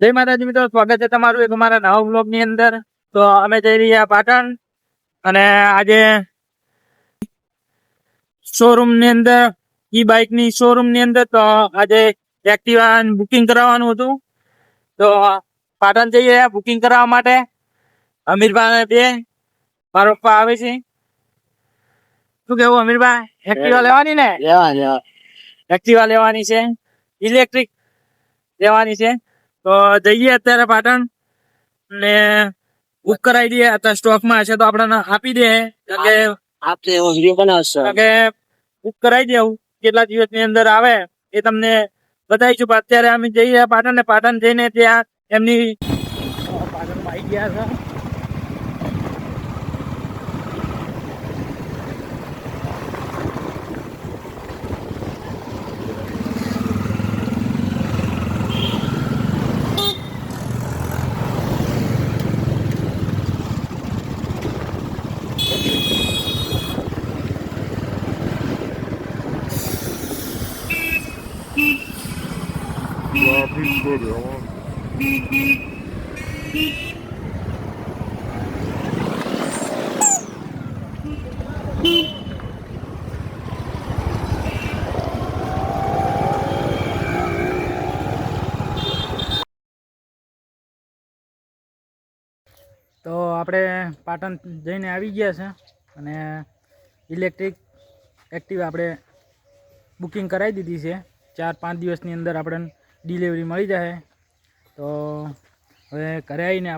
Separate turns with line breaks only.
જય માતાજી મિત્રો સ્વાગત છે તમારું એક અમારા નવા બ્લોગની અંદર. તો અમે જઈ રહ્યા પાટણ અને આજે શોરૂમની અંદર ઈ બાઇકની શોરૂમની અંદર તો આજે એક્ટિવા બુકિંગ કરાવવાનું હતું. તો પાટણ જઈ રહ્યા બુકિંગ કરાવવા માટે. અમીરભાઈ બે મારો પપ્પા આવે છે. શું કેવું અમીરભાઈ? એક્ટિવા લેવાની ને?
લેવા લેવા
એક્ટિવા લેવાની છે. ઇલેક્ટ્રિક લેવાની છે. તો જઈએ અત્યારે પાટણ ને બુક કરાવી દઈએ. અત્યારે સ્ટોકમાં હશે તો આપણને આપી દે. કે
આપશે એવો વીડિયો બનાવશે.
કે બુક કરાવી દેવું. કેટલા દિવસની અંદર આવે એ તમને બતાવીશું. પણ અત્યારે અમે જઈએ પાટણ ને પાટણ જઈને ત્યાં એમની પાટણમાં આવી ગયા છે તો આપણે પાટણ જઈને આવી ગયા છે અને ઇલેક્ટ્રિક એક્ટિવ આપણે બુકિંગ કરાવી દીધી છે. ચાર પાંચ દિવસની અંદર આપણને ડિલિવરી મળી જશે તો હવે ઘરે આવીને આપણે